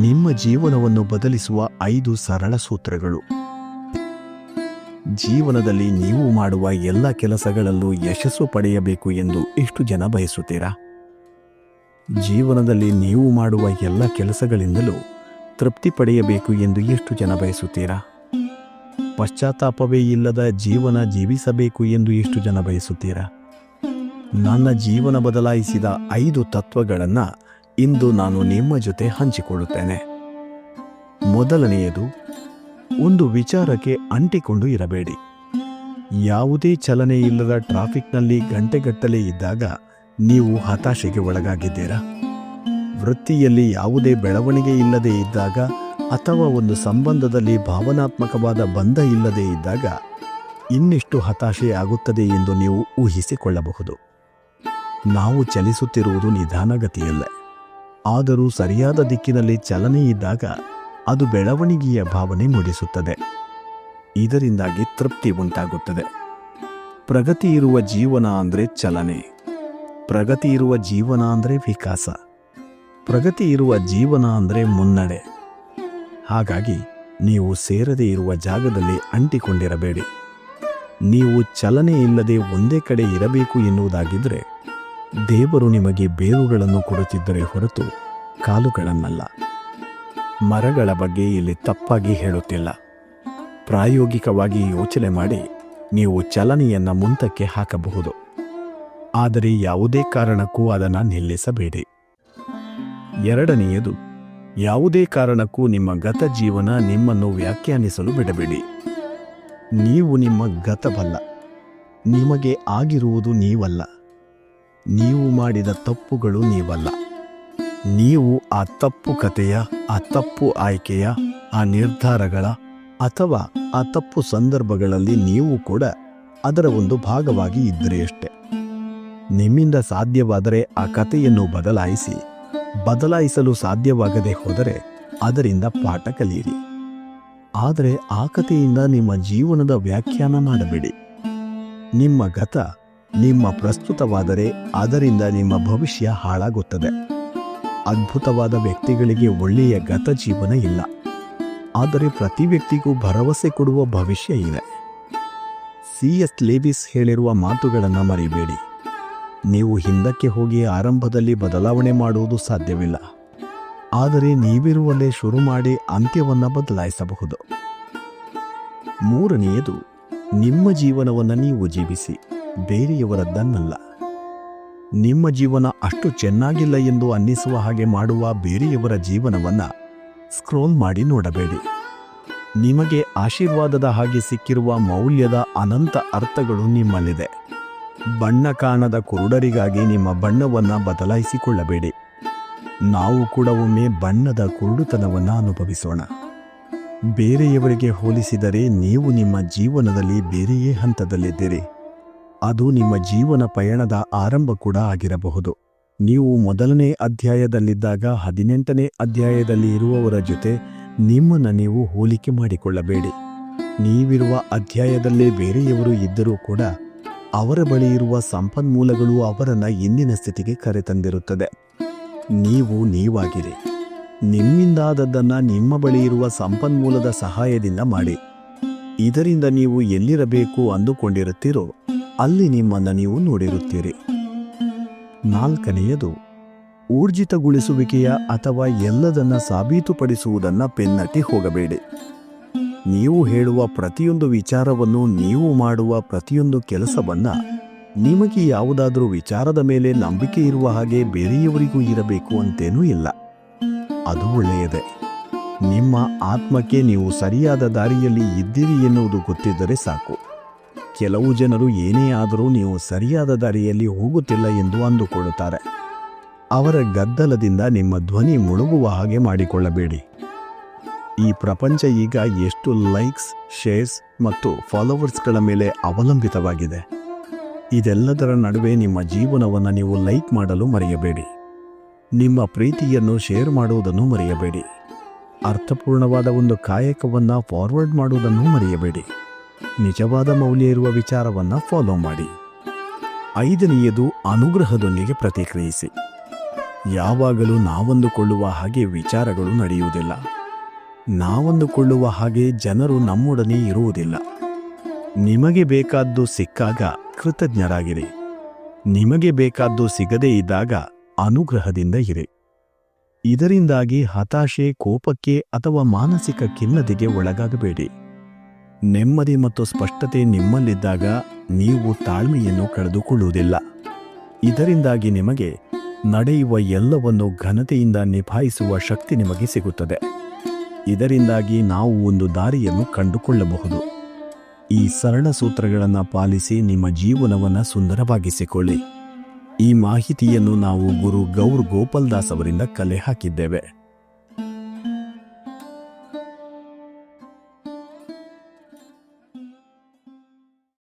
ನಿಮ್ಮ ಜೀವನವನ್ನು ಬದಲಿಸುವ ಐದು ಸರಳ ಸೂತ್ರಗಳು. ಜೀವನದಲ್ಲಿ ನೀವು ಮಾಡುವ ಎಲ್ಲ ಕೆಲಸಗಳಲ್ಲೂ ಯಶಸ್ಸು ಪಡೆಯಬೇಕು ಎಂದು ಎಷ್ಟು ಜನ ಬಯಸುತ್ತೀರಾ? ಜೀವನದಲ್ಲಿ ನೀವು ಮಾಡುವ ಎಲ್ಲ ಕೆಲಸಗಳಿಂದಲೂ ತೃಪ್ತಿ ಪಡೆಯಬೇಕು ಎಂದು ಎಷ್ಟು ಜನ ಬಯಸುತ್ತೀರಾ? ಪಶ್ಚಾತ್ತಾಪವೇ ಇಲ್ಲದ ಜೀವನ ಜೀವಿಸಬೇಕು ಎಂದು ಎಷ್ಟು ಜನ ಬಯಸುತ್ತೀರಾ? ನನ್ನ ಜೀವನ ಬದಲಾಯಿಸಿದ ಐದು ತತ್ವಗಳನ್ನು ಇಂದು ನಾನು ನಿಮ್ಮ ಜೊತೆ ಹಂಚಿಕೊಳ್ಳುತ್ತೇನೆ. ಮೊದಲನೆಯದು, ಒಂದು ವಿಚಾರಕ್ಕೆ ಅಂಟಿಕೊಂಡು ಇರಬೇಡಿ. ಯಾವುದೇ ಚಲನೆ ಇಲ್ಲದ ಟ್ರಾಫಿಕ್ನಲ್ಲಿ ಗಂಟೆಗಟ್ಟಲೆ ಇದ್ದಾಗ ನೀವು ಹತಾಶೆಗೆ ಒಳಗಾಗಿದ್ದೀರಾ? ವೃತ್ತಿಯಲ್ಲಿ ಯಾವುದೇ ಬೆಳವಣಿಗೆ ಇಲ್ಲದೆ ಇದ್ದಾಗ ಅಥವಾ ಒಂದು ಸಂಬಂಧದಲ್ಲಿ ಭಾವನಾತ್ಮಕವಾದ ಬಂಧ ಇಲ್ಲದೆ ಇದ್ದಾಗ ಇನ್ನಿಷ್ಟು ಹತಾಶೆ ಆಗುತ್ತದೆ ಎಂದು ನೀವು ಊಹಿಸಿಕೊಳ್ಳಬಹುದು. ನಾವು ಚಲಿಸುತ್ತಿರುವುದು ನಿಧಾನಗತಿಯಲ್ಲೇ. ಆದರೂ ಸರಿಯಾದ ದಿಕ್ಕಿನಲ್ಲಿ ಚಲನೆ ಇದ್ದಾಗ ಅದು ಬೆಳವಣಿಗೆಯ ಭಾವನೆ ಮೂಡಿಸುತ್ತದೆ. ಇದರಿಂದಾಗಿ ತೃಪ್ತಿ ಉಂಟಾಗುತ್ತದೆ. ಪ್ರಗತಿ ಇರುವ ಜೀವನ ಅಂದರೆ ಚಲನೆ. ಪ್ರಗತಿ ಇರುವ ಜೀವನ ಅಂದರೆ ವಿಕಾಸ. ಪ್ರಗತಿ ಇರುವ ಜೀವನ ಅಂದರೆ ಮುನ್ನಡೆ. ಹಾಗಾಗಿ ನೀವು ಸೇರದೇ ಇರುವ ಜಾಗದಲ್ಲಿ ಅಂಟಿಕೊಂಡಿರಬೇಡಿ. ನೀವು ಚಲನೆ ಇಲ್ಲದೆ ಒಂದೇ ಕಡೆ ಇರಬೇಕು ಎನ್ನುವುದಾಗಿದ್ದರೆ ದೇವರು ನಿಮಗೆ ಬೇರುಗಳನ್ನು ಕೊಡುತ್ತಿದ್ದರೆ ಹೊರತು ಕಾಲುಗಳನ್ನಲ್ಲ. ಮರಗಳ ಬಗ್ಗೆ ಇಲ್ಲಿ ತಪ್ಪಾಗಿ ಹೇಳುತ್ತಿಲ್ಲ. ಪ್ರಾಯೋಗಿಕವಾಗಿ ಯೋಚನೆ ಮಾಡಿ ನೀವು ಚಲನೆಯನ್ನು ಮುಂದಕ್ಕೆ ಹಾಕಬಹುದು. ಆದರೆ ಯಾವುದೇ ಕಾರಣಕ್ಕೂ ಅದನ್ನು ನಿಲ್ಲಿಸಬೇಡಿ. ಎರಡನೆಯದು, ಯಾವುದೇ ಕಾರಣಕ್ಕೂ ನಿಮ್ಮ ಗತ ಜೀವನ ನಿಮ್ಮನ್ನು ವ್ಯಾಖ್ಯಾನಿಸಲು ಬಿಡಬೇಡಿ. ನೀವು ನಿಮ್ಮ ಗತವಲ್ಲ. ನಿಮಗೆ ಆಗಿರುವುದು ನೀವಲ್ಲ. ನೀವು ಮಾಡಿದ ತಪ್ಪುಗಳು ನೀವಲ್ಲ. ನೀವು ಆ ತಪ್ಪು ಕಥೆಯ, ಆ ತಪ್ಪು ಆಯ್ಕೆಯ, ಆ ನಿರ್ಧಾರಗಳ ಅಥವಾ ಆ ತಪ್ಪು ಸಂದರ್ಭಗಳಲ್ಲಿ ನೀವು ಕೂಡ ಅದರ ಒಂದು ಭಾಗವಾಗಿ ಇದ್ದರೆ ಅಷ್ಟೆ. ನಿಮ್ಮಿಂದ ಸಾಧ್ಯವಾದರೆ ಆ ಕಥೆಯನ್ನು ಬದಲಾಯಿಸಿ, ಬದಲಾಯಿಸಲು ಸಾಧ್ಯವಾಗದೆ ಹೋದರೆ ಅದರಿಂದ ಪಾಠ ಕಲಿಯಿರಿ. ಆದರೆ ಆ ಕಥೆಯಿಂದ ನಿಮ್ಮ ಜೀವನದ ವ್ಯಾಖ್ಯಾನ ಮಾಡಬೇಡಿ. ನಿಮ್ಮ ಗತ ನಿಮ್ಮ ಪ್ರಸ್ತುತವಾದರೆ ಅದರಿಂದ ನಿಮ್ಮ ಭವಿಷ್ಯ ಹಾಳಾಗುತ್ತದೆ. ಅದ್ಭುತವಾದ ವ್ಯಕ್ತಿಗಳಿಗೆ ಒಳ್ಳೆಯ ಗತ ಜೀವನ ಇಲ್ಲ. ಆದರೆ ಪ್ರತಿ ವ್ಯಕ್ತಿಗೂ ಭರವಸೆ ಕೊಡುವ ಭವಿಷ್ಯ ಇದೆ. ಸಿ ಎಸ್ ಲೇವಿಸ್ ಹೇಳಿರುವ ಮಾತುಗಳನ್ನು ಮರಿಬೇಡಿ. ನೀವು ಹಿಂದಕ್ಕೆ ಹೋಗಿ ಆರಂಭದಲ್ಲಿ ಬದಲಾವಣೆ ಮಾಡುವುದು ಸಾಧ್ಯವಿಲ್ಲ. ಆದರೆ ನೀವಿರುವಲ್ಲೇ ಶುರು ಮಾಡಿ ಅಂತ್ಯವನ್ನು ಬದಲಾಯಿಸಬಹುದು. ಮೂರನೆಯದು, ನಿಮ್ಮ ಜೀವನವನ್ನು ನೀವು ಜೀವಿಸಿ. ಬೇರೆಯವರದ್ದನ್ನಲ್ಲ. ನಿಮ್ಮ ಜೀವನ ಅಷ್ಟು ಚೆನ್ನಾಗಿಲ್ಲ ಎಂದು ಅನ್ನಿಸುವ ಹಾಗೆ ಮಾಡುವ ಬೇರೆಯವರ ಜೀವನವನ್ನ ಸ್ಕ್ರೋಲ್ ಮಾಡಿ ನೋಡಬೇಡಿ. ನಿಮಗೆ ಆಶೀರ್ವಾದದ ಹಾಗೆ ಸಿಕ್ಕಿರುವ ಮೌಲ್ಯದ ಅನಂತ ಅರ್ಥಗಳು ನಿಮ್ಮಲ್ಲಿದೆ. ಬಣ್ಣ ಕಾಣದ ಕುರುಡರಿಗಾಗಿ ನಿಮ್ಮ ಬಣ್ಣವನ್ನ ಬದಲಾಯಿಸಿಕೊಳ್ಳಬೇಡಿ. ನಾವು ಕೂಡ ಒಮ್ಮೆ ಬಣ್ಣದ ಕುರುಡುತನವನ್ನು ಅನುಭವಿಸೋಣ. ಬೇರೆಯವರಿಗೆ ಹೋಲಿಸಿದರೆ ನೀವು ನಿಮ್ಮ ಜೀವನದಲ್ಲಿ ಬೇರೆಯೇ ಹಂತದಲ್ಲಿದ್ದೀರಿ. ಅದು ನಿಮ್ಮ ಜೀವನ ಪಯಣದ ಆರಂಭ ಕೂಡ ಆಗಿರಬಹುದು. ನೀವು ಮೊದಲನೇ ಅಧ್ಯಾಯದಲ್ಲಿದ್ದಾಗ ಹದಿನೆಂಟನೇ ಅಧ್ಯಾಯದಲ್ಲಿ ಇರುವವರ ಜೊತೆ ನಿಮ್ಮನ್ನು ನೀವು ಹೋಲಿಕೆ ಮಾಡಿಕೊಳ್ಳಬೇಡಿ. ನೀವಿರುವ ಅಧ್ಯಾಯದಲ್ಲೇ ಬೇರೆಯವರು ಇದ್ದರೂ ಕೂಡ ಅವರ ಬಳಿ ಇರುವ ಸಂಪನ್ಮೂಲಗಳು ಅವರನ್ನು ಇಂದಿನ ಸ್ಥಿತಿಗೆ ಕರೆತಂದಿರುತ್ತದೆ. ನೀವು ನೀವಾಗಿರಿ. ನಿಮ್ಮಿಂದಾದದ್ದನ್ನು ನಿಮ್ಮ ಬಳಿ ಇರುವ ಸಂಪನ್ಮೂಲದ ಸಹಾಯದಿಂದ ಮಾಡಿ. ಇದರಿಂದ ನೀವು ಎಲ್ಲಿರಬೇಕು ಅಂದುಕೊಂಡಿರುತ್ತೀರೋ ಅಲ್ಲಿ ನಿಮ್ಮನ್ನು ನೀವು ನೋಡಿರುತ್ತೀರಿ. ನಾಲ್ಕನೆಯದು, ಊರ್ಜಿತಗೊಳಿಸುವಿಕೆಯ ಅಥವಾ ಎಲ್ಲದನ್ನ ಸಾಬೀತುಪಡಿಸುವುದನ್ನ ಬೆನ್ನಟ್ಟಿ ಹೋಗಬೇಡಿ. ನೀವು ಹೇಳುವ ಪ್ರತಿಯೊಂದು ವಿಚಾರವನ್ನು ನೀವು ಮಾಡುವ ಪ್ರತಿಯೊಂದು ಕೆಲಸವನ್ನ ನಿಮಗೆ ಯಾವುದಾದರೂ ವಿಚಾರದ ಮೇಲೆ ನಂಬಿಕೆ ಇರುವ ಹಾಗೆ ಬೇರೆಯವರಿಗೂ ಇರಬೇಕು ಅಂತೇನೂ ಇಲ್ಲ. ಅದು ಒಳ್ಳೆಯದೇ. ನಿಮ್ಮ ಆತ್ಮಕ್ಕೆ ನೀವು ಸರಿಯಾದ ದಾರಿಯಲ್ಲಿ ಇದ್ದೀರಿ ಎನ್ನುವುದು ಗೊತ್ತಿದ್ದರೆ ಸಾಕು. ಕೆಲವು ಜನರು ಏನೇ ಆದರೂ ನೀವು ಸರಿಯಾದ ದಾರಿಯಲ್ಲಿ ಹೋಗುತ್ತಿಲ್ಲ ಎಂದು ಅಂದುಕೊಳ್ಳುತ್ತಾರೆ. ಅವರ ಗದ್ದಲದಿಂದ ನಿಮ್ಮ ಧ್ವನಿ ಮುಳುಗುವ ಹಾಗೆ ಮಾಡಿಕೊಳ್ಳಬೇಡಿ. ಈ ಪ್ರಪಂಚ ಈಗ ಎಷ್ಟು ಲೈಕ್ಸ್, ಶೇರ್ಸ್ ಮತ್ತು ಫಾಲೋವರ್ಸ್ಗಳ ಮೇಲೆ ಅವಲಂಬಿತವಾಗಿದೆ. ಇದೆಲ್ಲದರ ನಡುವೆ ನಿಮ್ಮ ಜೀವನವನ್ನು ನೀವು ಲೈಕ್ ಮಾಡಲು ಮರೆಯಬೇಡಿ. ನಿಮ್ಮ ಪ್ರೀತಿಯನ್ನು ಶೇರ್ ಮಾಡುವುದನ್ನು ಮರೆಯಬೇಡಿ. ಅರ್ಥಪೂರ್ಣವಾದ ಒಂದು ಕಾಯಕವನ್ನು ಫಾರ್ವರ್ಡ್ ಮಾಡುವುದನ್ನು ಮರೆಯಬೇಡಿ. ನಿಜವಾದ ಮೌಲ್ಯ ಇರುವ ವಿಚಾರವನ್ನು ಫಾಲೋ ಮಾಡಿ. ಐದನೆಯದು ಅನುಗ್ರಹದೊಂದಿಗೆ ಪ್ರತಿಕ್ರಿಯಿಸಿ. ಯಾವಾಗಲೂ ನಾವಂದುಕೊಳ್ಳುವ ಹಾಗೆ ವಿಚಾರಗಳು ನಡೆಯುವುದಿಲ್ಲ. ನಾವಂದುಕೊಳ್ಳುವ ಹಾಗೆ ಜನರು ನಮ್ಮೊಡನೆ ಇರುವುದಿಲ್ಲ. ನಿಮಗೆ ಬೇಕಾದ್ದು ಸಿಕ್ಕಾಗ ಕೃತಜ್ಞರಾಗಿರಿ. ನಿಮಗೆ ಬೇಕಾದ್ದು ಸಿಗದೇ ಇದ್ದಾಗ ಅನುಗ್ರಹದಿಂದ ಇರಿ. ಇದರಿಂದಾಗಿ ಹತಾಶೆ, ಕೋಪಕ್ಕೆ ಅಥವಾ ಮಾನಸಿಕ ಖಿನ್ನತೆಗೆ ಒಳಗಾಗಬೇಡಿ. ನೆಮ್ಮದಿ ಮತ್ತು ಸ್ಪಷ್ಟತೆ ನಿಮ್ಮಲ್ಲಿದ್ದಾಗ ನೀವು ತಾಳ್ಮೆಯನ್ನು ಕಳೆದುಕೊಳ್ಳುವುದಿಲ್ಲ. ಇದರಿಂದಾಗಿ ನಿಮಗೆ ನಡೆಯುವ ಎಲ್ಲವನ್ನು ಘನತೆಯಿಂದ ನಿಭಾಯಿಸುವ ಶಕ್ತಿ ನಿಮಗೆ ಸಿಗುತ್ತದೆ. ಇದರಿಂದಾಗಿ ನಾವು ಒಂದು ದಾರಿಯನ್ನು ಕಂಡುಕೊಳ್ಳಬಹುದು. ಈ ಸರಳ ಸೂತ್ರಗಳನ್ನು ಪಾಲಿಸಿ ನಿಮ್ಮ ಜೀವನವನ್ನು ಸುಂದರವಾಗಿಸಿಕೊಳ್ಳಿ. ಈ ಮಾಹಿತಿಯನ್ನು ನಾವು ಗುರು ಗೌರ್ ಗೋಪಾಲ್ ದಾಸ್ ಅವರಿಂದ ಕಲೆ ಹಾಕಿದ್ದೇವೆ.